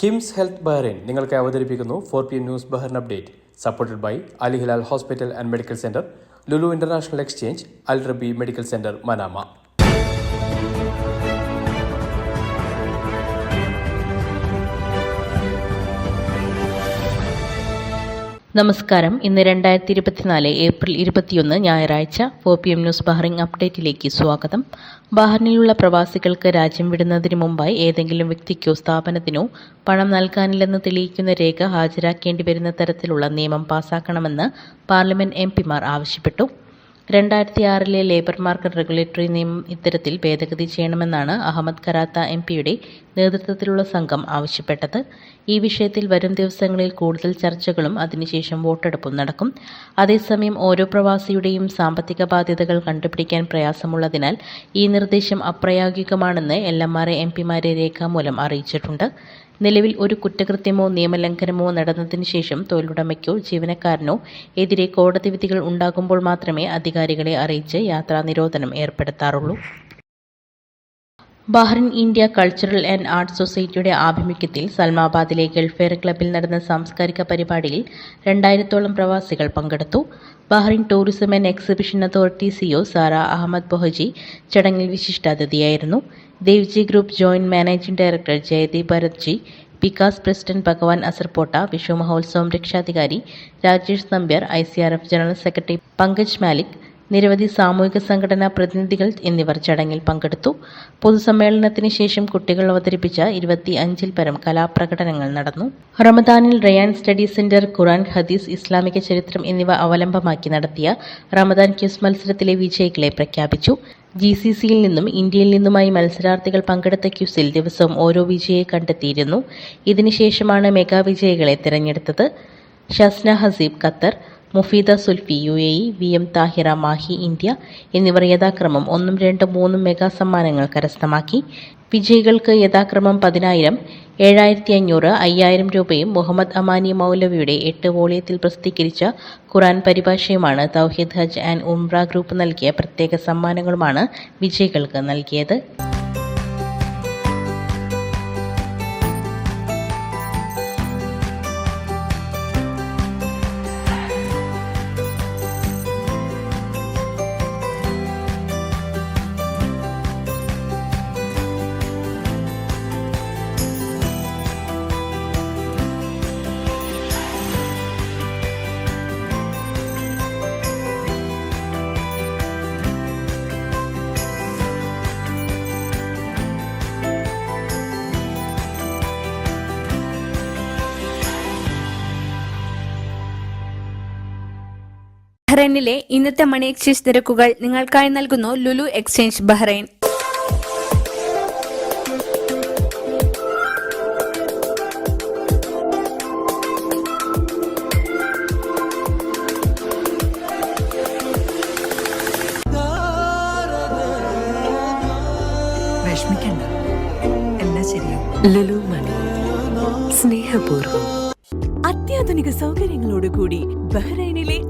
KIMS health Bahrain നിങ്ങൾക്ക് അവതരിപ്പിക്കുന്നു four P M news Bahrain update supported by Al Hilal hospital and medical centre Lulu international exchange Al Rabi medical centre Manama. നമസ്കാരം. ഇന്ന് രണ്ടായിരത്തി ഇരുപത്തിനാല് April ഇരുപത്തിയൊന്ന് ഞായറാഴ്ച four P M news Bahrain അപ്ഡേറ്റിലേക്ക് സ്വാഗതം. ബഹ്റിനിലുള്ള പ്രവാസികൾക്ക് രാജ്യം വിടുന്നതിന് മുമ്പായി ഏതെങ്കിലും വ്യക്തിക്കോ സ്ഥാപനത്തിനോ പണം നൽകാനില്ലെന്ന് തെളിയിക്കുന്ന രേഖ ഹാജരാക്കേണ്ടി വരുന്ന തരത്തിലുള്ള നിയമം പാസാക്കണമെന്ന് പാർലമെന്റ് എം ആവശ്യപ്പെട്ടു. രണ്ടായിരത്തി ആറിലെ ലേബർ മാർക്കറ്റ് റെഗുലേറ്ററി നിയമം ഇത്തരത്തിൽ ഭേദഗതി ചെയ്യണമെന്നാണ് അഹമ്മദ് കരാത്ത എം പിയുടെ നേതൃത്വത്തിലുള്ള സംഘം ആവശ്യപ്പെട്ടത്. ഈ വിഷയത്തിൽ വരും ദിവസങ്ങളിൽ കൂടുതൽ ചർച്ചകളും അതിനുശേഷം വോട്ടെടുപ്പും നടക്കും. അതേസമയം ഓരോ പ്രവാസിയുടെയും സാമ്പത്തിക ബാധ്യതകൾ കണ്ടുപിടിക്കാൻ പ്രയാസമുള്ളതിനാൽ ഈ നിർദ്ദേശം അപ്രായോഗികമാണെന്ന് എൽ എം ആർ എം പിമാരെ രേഖാമൂലം അറിയിച്ചിട്ടുണ്ട്. നിലവിൽ ഒരു കുറ്റകൃത്യമോ നിയമലംഘനമോ നടന്നതിന് ശേഷം തൊഴിലുടമയ്ക്കോ ജീവനക്കാരനോ എതിരെ കോടതി വിധികൾ ഉണ്ടാകുമ്പോൾ മാത്രമേ അധികാരികളെ അറിയിച്ച് യാത്രാ നിരോധനം ഏർപ്പെടുത്താറുള്ളൂ. Bahrain India cultural and arts സൊസൈറ്റിയുടെ ആഭിമുഖ്യത്തിൽ സൽമാബാദിലെ ഗൾഫെയർ ക്ലബിൽ നടന്ന സാംസ്കാരിക പരിപാടിയിൽ രണ്ടായിരത്തോളം പ്രവാസികൾ പങ്കെടുത്തു. Bahrain tourism and exhibition authority CEO Sara Ahmed Buhiji ചടങ്ങിൽ വിശിഷ്ടാതിഥിയായിരുന്നു. Devji group joint managing director Jayadeep Bharatji Vikas president Bhagwan Asarpota Vishu മഹോത്സവം രക്ഷാധികാരി Rajesh Nambiar I C R F general secretary Pankaj Malik നിരവധി സാമൂഹിക സംഘടനാ പ്രതിനിധികൾ എന്നിവർ ചടങ്ങിൽ പങ്കെടുത്തു. പൊതുസമ്മേളനത്തിന് ശേഷം കുട്ടികൾ അവതരിപ്പിച്ച ഇരുപത്തി അഞ്ചിൽ പരം കലാപ്രകടനങ്ങൾ നടന്നു. റമദാനിൽ റയാൻ സ്റ്റഡി സെന്റർ ഖുറാൻ ഹദീസ് ഇസ്ലാമിക ചരിത്രം എന്നിവ അവലംബമാക്കി നടത്തിയ റമദാൻ ക്യൂസ് മത്സരത്തിലെ വിജയികളെ പ്രഖ്യാപിച്ചു. ജി സി സിയിൽ നിന്നും ഇന്ത്യയിൽ നിന്നുമായി മത്സരാർത്ഥികൾ പങ്കെടുത്ത ക്യൂസിൽ ദിവസവും ഓരോ വിജയെ കണ്ടെത്തിയിരുന്നു. ഇതിനുശേഷമാണ് മെഗാ വിജയികളെ തിരഞ്ഞെടുത്തത്. Shasna Haseeb Qatar Mufeeda Sulfi U A E V M Thahira Mahe India എന്നിവർ യഥാക്രമം ഒന്നും രണ്ടും മൂന്നും മെഗാ സമ്മാനങ്ങൾ കരസ്ഥമാക്കി. വിജയികൾക്ക് യഥാക്രമം പതിനായിരം ഏഴായിരത്തി അഞ്ഞൂറ് അയ്യായിരം രൂപയും മുഹമ്മദ് അമാനി മൗലവിയുടെ എട്ട് വോളിയത്തിൽ പ്രസിദ്ധീകരിച്ച ഖുറാൻ പരിഭാഷയുമാണ് തൗഹീദ് ഹജ് ആൻഡ് ഉംറ ഗ്രൂപ്പ് നൽകിയ പ്രത്യേക സമ്മാനങ്ങളുമാണ് വിജയികൾക്ക് നൽകിയത്. ബഹ്റൈനിലെ ഇന്നത്തെ മണി എക്സ്ചേഞ്ച് നിരക്കുകൾ നിങ്ങൾക്കായി നൽകുന്നു ലുലു എക്സ്ചേഞ്ച് ബഹ്റൈൻ. വിഷമിക്കണ്ട. എല്ലാം ശരിയാവും. ലുലു മണി. സ്നേഹപൂർവം. അത്യാധുനിക സൗകര്യങ്ങളോടുകൂടി ബഹ്റൈനിലെ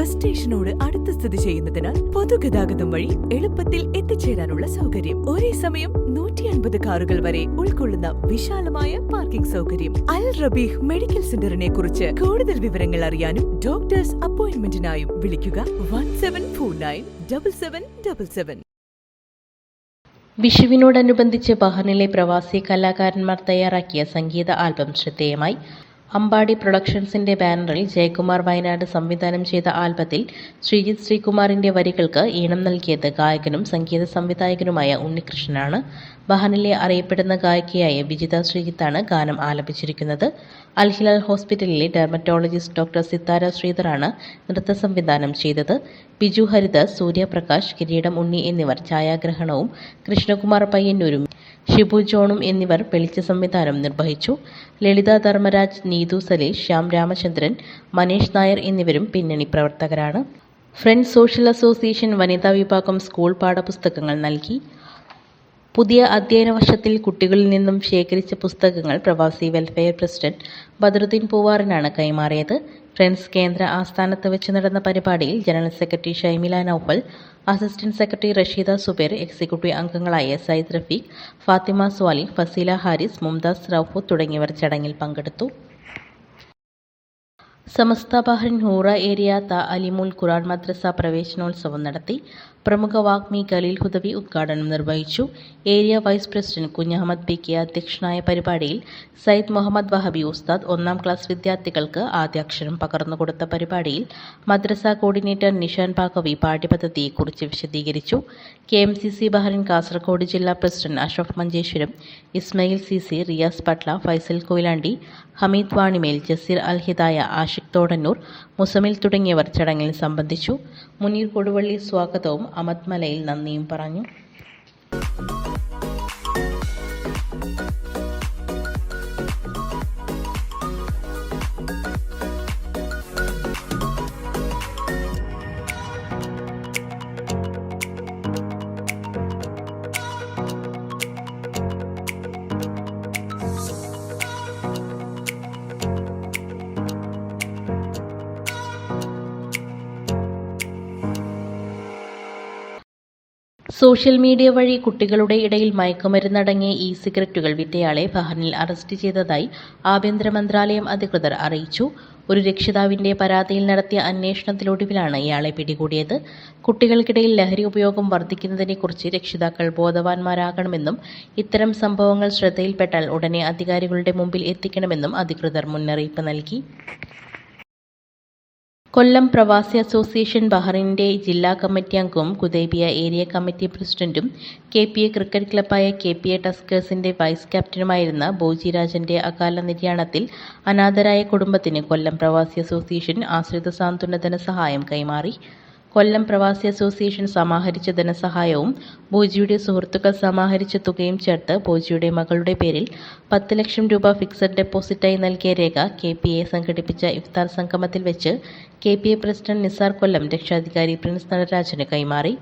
ബസ് സ്റ്റേഷനോട് അടുത്ത് സ്ഥിതി ചെയ്യുന്നതിനാൽ പൊതുഗതാഗതം വഴി എളുപ്പത്തിൽ എത്തിച്ചേരാനുള്ള സൗകര്യം. ഒരേ സമയം നൂറ്റി അൻപത് കാറുകൾ വരെ ഉൾക്കൊള്ളുന്ന വിശാലമായ പാർക്കിംഗ് സൗകര്യം. അൽ റബീഹ് മെഡിക്കൽ സെന്ററിനെ കുറിച്ച് കൂടുതൽ വിവരങ്ങൾ അറിയാനും ഡോക്ടേഴ്സ് അപ്പോയിന്റ്മെന്റിനായും വിളിക്കുക one seven four nine double seven double seven. വിഷുവിനോടനുബന്ധിച്ച് ബഹ്റിനിലെ പ്രവാസി കലാകാരന്മാർ തയ്യാറാക്കിയ സംഗീത ആൽബം ശ്രദ്ധേയമായി. അമ്പാടി പ്രൊഡക്ഷൻസിന്റെ ബാനറിൽ ജയകുമാർ വയനാട് സംവിധാനം ചെയ്ത ആൽബത്തിൽ ശ്രീജിത് ശ്രീകുമാറിന്റെ വരികൾക്ക് ഈണം നൽകിയത് ഗായകനും സംഗീത സംവിധായകനുമായ ഉണ്ണികൃഷ്ണനാണ്. ബഹനിലെ അറിയപ്പെടുന്ന ഗായികയായ വിജിത ശ്രീജിത്താണ് ഗാനം ആലപിച്ചിരിക്കുന്നത്. അൽഹിലാൽ ഹോസ്പിറ്റലിലെ ഡെർമറ്റോളജിസ്റ്റ് ഡോക്ടർ സിത്താര ശ്രീധറാണ് നൃത്ത സംവിധാനം ചെയ്തത്. ബിജു ഹരിദാസ് സൂര്യപ്രകാശ് കിരീടം ഉണ്ണി എന്നിവർ ഛായാഗ്രഹണവും കൃഷ്ണകുമാർ പയ്യന്നൂരും ഷിബു ജോണും എന്നിവർ വെളിച്ച സംവിധാനം നിർവഹിച്ചു. ലളിത ധർമ്മരാജ് നീതു സലീഷ് ശ്യാം രാമചന്ദ്രൻ മനീഷ് നായർ എന്നിവരും പിന്നണി പ്രവർത്തകരാണ്. ഫ്രണ്ട്സ് സോഷ്യൽ അസോസിയേഷൻ വനിതാ വിഭാഗം സ്കൂൾ പാഠപുസ്തകങ്ങൾ നൽകി. പുതിയ അധ്യയന വർഷത്തിൽ കുട്ടികളിൽ നിന്നും ശേഖരിച്ച പുസ്തകങ്ങൾ പ്രവാസി വെൽഫെയർ പ്രസിഡന്റ് ബദറുദ്ദീൻ പൂവാറിനാണ് കൈമാറിയത്. ഫ്രണ്ട്സ് കേന്ദ്ര ആസ്ഥാനത്ത് വെച്ച് നടന്ന പരിപാടിയിൽ general secretary Shamila Naufal assistant secretary Rasheeda Zubair executive അംഗങ്ങളായ സയ്യിദ് റഫീഖ് ഫാത്തിമ സ്വാലി ഫസീല ഹാരിസ് മുംതാസ് റൌഫു തുടങ്ങിയവർ ചടങ്ങിൽ പങ്കെടുത്തു. സമസ്ത ബഹ്റിൻ ഹൂറ ഏരിയ ത അലിമുൽ ഖുറാൻ മദ്രസ പ്രവേശനോത്സവം നടത്തി. പ്രമുഖ വാഗ്മി ഖലീൽ ഹുദവി ഉദ്ഘാടനം നിർവഹിച്ചു area vice president Kunhahammed P K അധ്യക്ഷനായ പരിപാടിയിൽ സയ്യിദ് മുഹമ്മദ് വഹബി ഉസ്താദ് ഒന്നാം ക്ലാസ് വിദ്യാർത്ഥികൾക്ക് ആദ്യാക്ഷരം പകർന്നുകൊടുത്ത പരിപാടിയിൽ മദ്രസ കോർഡിനേറ്റർ നിഷാൻ ഭാഗവി പാഠ്യപദ്ധതിയെക്കുറിച്ച് വിശദീകരിച്ചു K M C C Bahrain Kasaragod ജില്ലാ president Ashraf Manjeshwaram Ismail C C Riyas Patla Faisal Koyilandy Hameed Vanimel Jaseer Al Hidaya Ashiq Thodannur Muzammil തുടങ്ങിയവർ ചടങ്ങിൽ സംബന്ധിച്ചു. മുനീർ കൊടുവള്ളി സ്വാഗതവും അമത് മലയിൽ നന്ദിയും പറഞ്ഞു. സോഷ്യൽ മീഡിയ വഴി കുട്ടികളുടെ ഇടയിൽ മയക്കുമരുന്നടങ്ങിയ ഇ സിഗരറ്റുകൾ വിറ്റയാളെ ബഹ്റിനിൽ അറസ്റ്റ് ചെയ്തതായി ആഭ്യന്തര മന്ത്രാലയം അധികൃതർ അറിയിച്ചു. ഒരു രക്ഷിതാവിന്റെ പരാതിയിൽ നടത്തിയ അന്വേഷണത്തിലൊടുവിലാണ് ഇയാളെ പിടികൂടിയത്. കുട്ടികൾക്കിടയിൽ ലഹരി ഉപയോഗം വർദ്ധിക്കുന്നതിനെക്കുറിച്ച് രക്ഷിതാക്കൾ ബോധവാന്മാരാകണമെന്നും ഇത്തരം സംഭവങ്ങൾ ശ്രദ്ധയിൽപ്പെട്ടാൽ ഉടനെ അധികാരികളുടെ മുമ്പിൽ എത്തിക്കണമെന്നും അധികൃതർ മുന്നറിയിപ്പ് നൽകി. കൊല്ലം പ്രവാസി അസോസിയേഷൻ ബഹ്റിന്റെ ജില്ലാ കമ്മിറ്റി അംഗവും കുതേബിയ ഏരിയ കമ്മിറ്റി പ്രസിഡന്റും കെ പി എ ക്രിക്കറ്റ് ക്ലബ്ബായ കെ പി എ ടസ്കേഴ്സിന്റെ വൈസ് ക്യാപ്റ്റനുമായിരുന്ന ബോജി രാജന്റെ അകാല നിര്യാണത്തിൽ അനാഥരായ കുടുംബത്തിന് കൊല്ലം പ്രവാസി അസോസിയേഷൻ ആശ്രിത സാന്ത്വന ധനസഹായം കൈമാറി. കൊല്ലം പ്രവാസി അസോസിയേഷൻ സമാഹരിച്ച ധനസഹായവും ബോജിയുടെ സുഹൃത്തുക്കൾ സമാഹരിച്ച തുകയും ചേർത്ത് ബോജിയുടെ മകളുടെ പേരിൽ പത്ത് ലക്ഷം രൂപ ഫിക്സഡ് ഡെപ്പോസിറ്റായി നൽകിയ രേഖ കെ പി എ സംഘടിപ്പിച്ച ഇഫ്താർ സംഗമത്തിൽ വെച്ച് K P A president Nisar Kollam രക്ഷാധികാരി പ്രിൻസ് നടരാജന് കൈമാറി.